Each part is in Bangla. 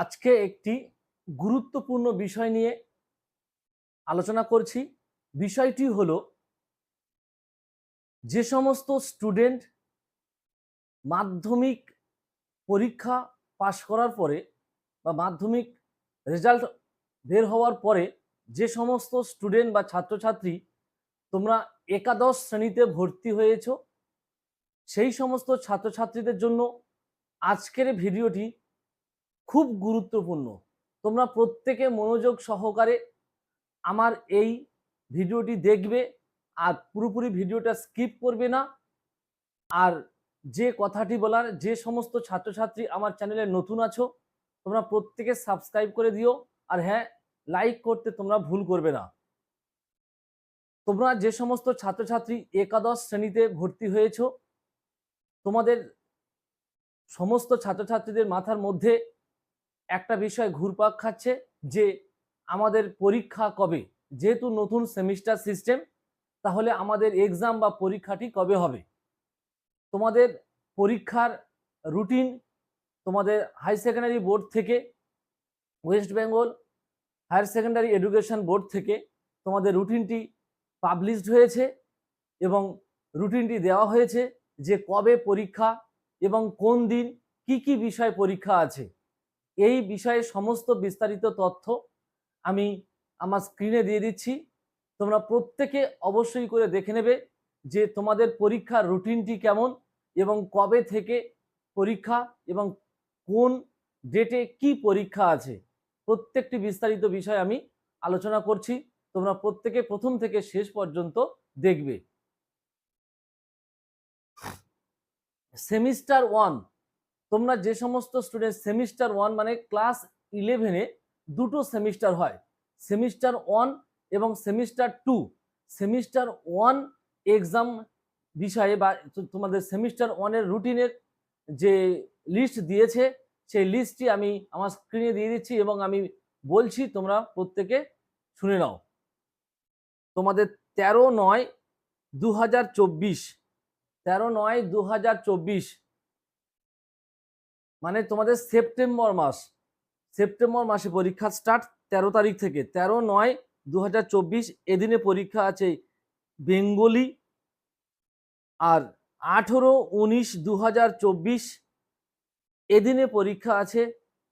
আজকে একটি গুরুত্বপূর্ণ বিষয় নিয়ে আলোচনা করছি। বিষয়টি হলো যে সমস্ত স্টুডেন্ট মাধ্যমিক পরীক্ষা পাশ করার পরে বা মাধ্যমিক রেজাল্ট বের হওয়ার পরে যে সমস্ত স্টুডেন্ট বা ছাত্রছাত্রী তোমরা একাদশ শ্রেণীতে ভর্তি হয়েছ, সেই সমস্ত ছাত্রছাত্রীদের জন্য আজকের ভিডিওটি খুব গুরুত্বপূর্ণ। তোমরা প্রত্যেকে মনোযোগ সহকারে আমার এই ভিডিওটি দেখবে আর পুরোপুরি ভিডিওটা স্কিপ করবে না। আর যে কথাটি বলার, যে সমস্ত ছাত্রছাত্রী আমার চ্যানেলে নতুন আছো, তোমরা প্রত্যেকে সাবস্ক্রাইব করে দিও। আর হ্যাঁ লাইক করতে তোমরা ভুল করবে না। তোমরা যে সমস্ত ছাত্রছাত্রী একাদশ শ্রেণীতে ভর্তি হয়েছো, তোমাদের সমস্ত ছাত্রছাত্রীদের মাথার মধ্যে একটা বিষয় ঘুরপাক খাচ্ছে যে আমাদের পরীক্ষা কবে? যেহেতু নতুন সেমিস্টার সিস্টেম তাহলে আমাদের এক্সাম বা পরীক্ষাটি কবে হবে? তোমাদের পরীক্ষার রুটিন তোমাদের হাই সেকেন্ডারি বোর্ড থেকে West Bengal higher secondary education board থেকে তোমাদের রুটিনটি পাবলিশড হয়েছে এবং রুটিনটি দেওয়া হয়েছে যে কবে পরীক্ষা এবং কোন দিন কি কি বিষয় পরীক্ষা আছে। এই বিষয়ে সমস্ত বিস্তারিত তথ্য আমি আমার স্ক্রিনে দিয়ে দিচ্ছি। তোমরা প্রত্যেকে অবশ্যই করে দেখে নেবে যে তোমাদের পরীক্ষার রুটিনটি কেমন এবং কবে থেকে পরীক্ষা এবং কোন ডেটে কি পরীক্ষা আছে। প্রত্যেকটি বিস্তারিত বিষয় আমি আলোচনা করছি। তোমরা প্রত্যেকে প্রথম থেকে শেষ পর্যন্ত দেখবে। সেমিস্টার ওয়ান তোমরা যে সমস্ত স্টুডেন্ট সেমিস্টার ওয়ান মানে ক্লাস ইলেভেনে দুটো সেমিস্টার হয়। সেমিস্টার ওয়ান এবং semester two semester one exam বিষয়ে বা তোমাদের সেমিস্টার ওয়ানের রুটিনের যে লিস্ট দিয়েছে, সেই লিস্টটি আমি আমার স্ক্রিনে দিয়ে দিচ্ছি এবং আমি বলছি তোমরা প্রত্যেকে শুনে নাও। তোমাদের তেরো নয় দু হাজার চব্বিশ। তেরো নয় দু হাজার চব্বিশ মানে তোমাদের সেপ্টেম্বর মাস, সেপ্টেম্বর মাসে পরীক্ষা স্টার্ট তেরো তারিখ থেকে। তেরো নয় দু এদিনে পরীক্ষা আছে বেঙ্গলি আর আঠেরো উনিশ দু এদিনে পরীক্ষা আছে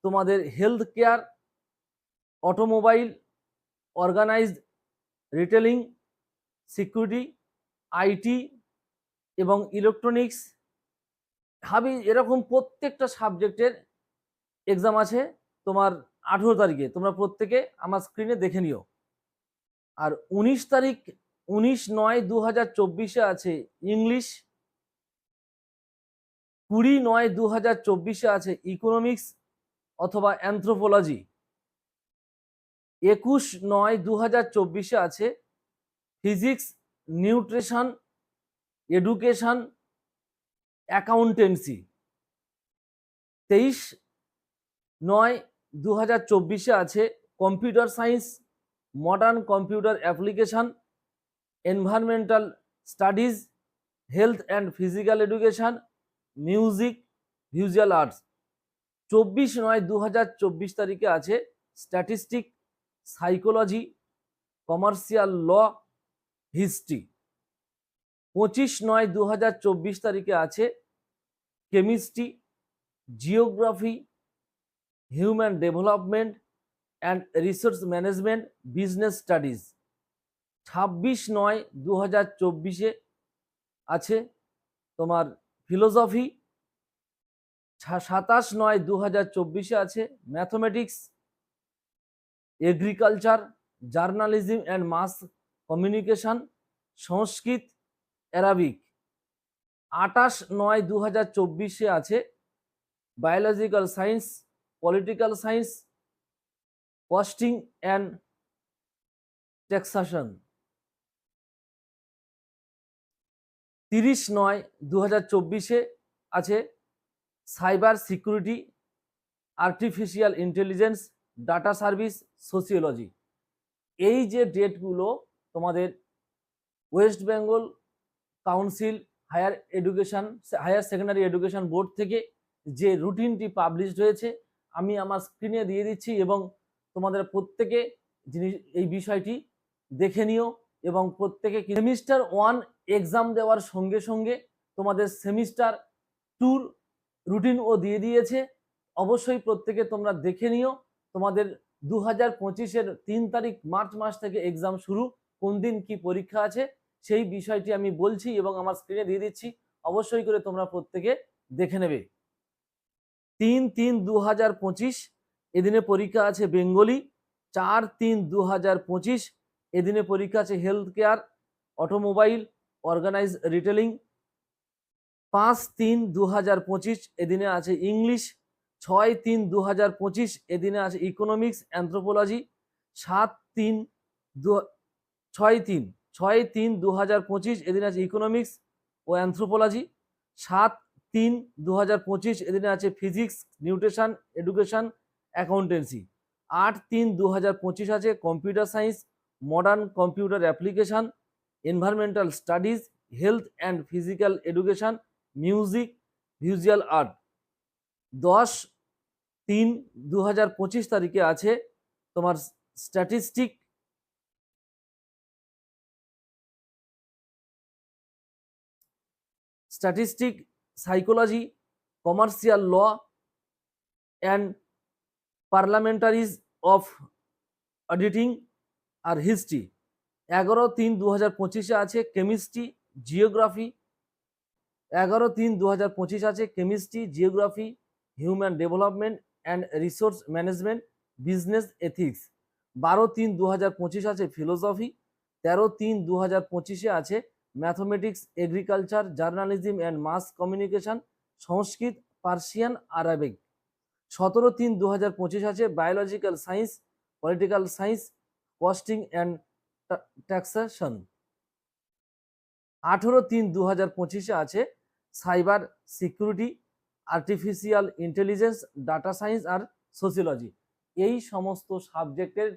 তোমাদের health care automobile organised retailing security IT এবং ইলেকট্রনিক্স হাবি, এরকম প্রত্যেকটা সাবজেক্টের এক্সাম আছে তোমার আঠেরো তারিখে। তোমরা প্রত্যেকে আমার স্ক্রিনে দেখে নিও। আর উনিশ তারিখ, উনিশ নয় দু হাজার চব্বিশে আছে ইংলিশ কুড়ি নয় দু হাজার চব্বিশে আছে ইকোনমিক্স অথবা অ্যান্থ্রোপোলজি একুশ নয় দু হাজার চব্বিশে আছে ফিজিক্স নিউট্রিশন এডুকেশন অ্যাকাউন্টেন্সি তেইশ নয় দু হাজার চব্বিশে আছে computer science modern computer application environmental studies health and physical education music visual arts চব্বিশ নয় দু হাজার চব্বিশ তারিখে আছে statistic psychology commercial law history পঁচিশ নয় দু তারিখে আছে chemistry, geography, human development and resource management, business studies. ছাব্বিশ নয় দু হাজার চব্বিশে আছে তোমার ফিলোসফি। সাতাশ নয় দু হাজার চব্বিশে আছে mathematics, agriculture, journalism and mass communication, Sanskrit Arabic আটাশ নয় দু হাজার চব্বিশে আছে biological science political science costing and taxation তিরিশ নয় দু হাজার চব্বিশে আছে cyber security artificial intelligence data service sociology এই যে ডেটগুলো তোমাদের West Bengal council, higher education higher secondary education board থেকে যে রুটিনটি পাবলিশড হয়েছে, আমি আমার স্ক্রিনে দিয়ে দিচ্ছি এবং তোমাদের প্রত্যেকে জিনিস, এই বিষয়টি দেখে নিও এবং প্রত্যেকে সেমিস্টার ওয়ান এক্সাম দেওয়ার সঙ্গে সঙ্গে তোমাদের সেমিস্টার টুর রুটিনও দিয়ে দিয়েছে। অবশ্যই প্রত্যেকে তোমরা দেখে নিও তোমাদের দু হাজার পঁচিশের তিন তারিখ মার্চ মাস থেকে এক্সাম শুরু, কোন দিন কি পরীক্ষা আছে। সেই বিষয়টি আমি বলছি এবং আমার স্ক্রিনে দিয়ে দিচ্ছি। অবশ্যই করে তোমরা প্রত্যেকে দেখে নেবে। তিন তিন দু হাজার পঁচিশ, এদিনে পরীক্ষা আছে বেঙ্গলি। চার তিন দু হাজার পঁচিশ, এদিনে পরীক্ষা আছে health care automobile organise retailing পাঁচ তিন দু হাজার পঁচিশ, এদিনে আছে ইংলিশ। ছয় তিন দু হাজার পঁচিশ, এদিনে আছে ইকোনমিক্স অ্যান্থ্রোপোলজি সাত তিন দু ছয় তিন ছয় তিন দু হাজার পঁচিশ এদিনে আছে ইকোনমিক্স ও অ্যান্থ্রোপোলজি সাত তিন দু হাজার পঁচিশ এদিনে আছে ফিজিক্স নিউট্রিশন এডুকেশন অ্যাকাউন্টেন্সি আট তিন দু হাজার পঁচিশ আছে computer science modern computer application environmental studies health and physical education music visual art দশ তিন দু হাজার পঁচিশ তারিখে আছে তোমার statistic statistic psychology commercial law and parliamentaries of auditing R history এগারো তিন দু হাজার পঁচিশে আছে কেমিস্ট্রি জিওগ্রাফি এগারো তিন দু হাজার পঁচিশ আছে chemistry geography human development and resource management business ethics বারো তিন দু হাজার পঁচিশ আছে ফিলোসফি তেরো তিন দু হাজার পঁচিশে আছে mathematics agriculture journalism and mass communication Sanskrit Persian Arabic সতেরো তিন দু হাজার পঁচিশ আছে biological science political science costing and taxation আঠেরো তিন দু হাজার পঁচিশে আছে cyber security artificial intelligence data science আর সোসিওলজি এই সমস্ত সাবজেক্টের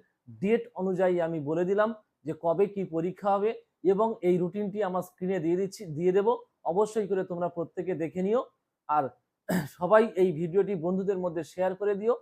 ডেট অনুযায়ী আমি বলে দিলাম যে কবে কি পরীক্ষা হবে এবং এই রুটিনটি আমার স্ক্রিনে দিয়ে দিচ্ছি, দিয়ে দেব। অবশ্যই করে তোমরা প্রত্যেকে দেখে নিও। আর সবাই এই ভিডিওটি বন্ধুদের মধ্যে শেয়ার করে দিও।